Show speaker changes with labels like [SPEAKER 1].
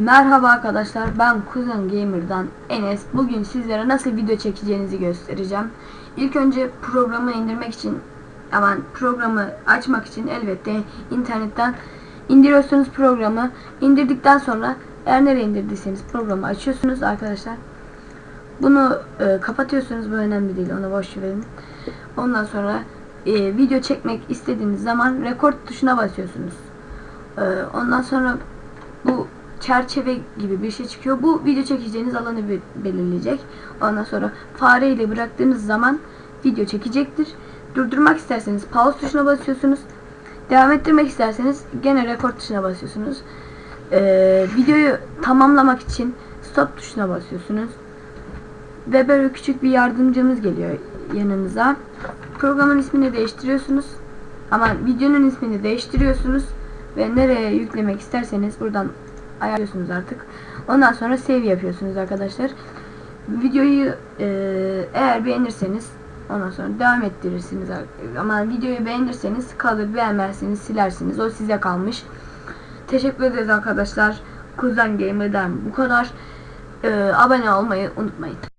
[SPEAKER 1] Merhaba arkadaşlar ben Kuzen Gamer'dan Enes. Bugün sizlere nasıl video çekeceğinizi göstereceğim. İlk önce programı indirmek için aman programı açmak için elbette internetten indiriyorsunuz programı. İndirdikten sonra eğer nereye indirdiyseniz programı açıyorsunuz arkadaşlar. Bunu e, kapatıyorsunuz bu önemli değil onu boş verin. Ondan sonra e, video çekmek istediğiniz zaman record tuşuna basıyorsunuz. E, ondan sonra bu çerçeve gibi bir şey çıkıyor. Bu video çekeceğiniz alanı be- belirleyecek. Ondan sonra fareyle bıraktığınız zaman video çekecektir. Durdurmak isterseniz pause tuşuna basıyorsunuz. Devam ettirmek isterseniz gene record tuşuna basıyorsunuz. Ee, videoyu tamamlamak için stop tuşuna basıyorsunuz. Ve böyle küçük bir yardımcımız geliyor yanınıza. Programın ismini değiştiriyorsunuz. Ama videonun ismini değiştiriyorsunuz ve nereye yüklemek isterseniz buradan ayarlıyorsunuz artık. Ondan sonra save yapıyorsunuz arkadaşlar. Videoyu e, eğer beğenirseniz ondan sonra devam ettirirsiniz. Ama videoyu beğenirseniz kalır, beğenmezseniz silersiniz. O size kalmış. Teşekkür ederiz arkadaşlar. Kuzen Gamer'dan bu kadar. E, abone olmayı unutmayın.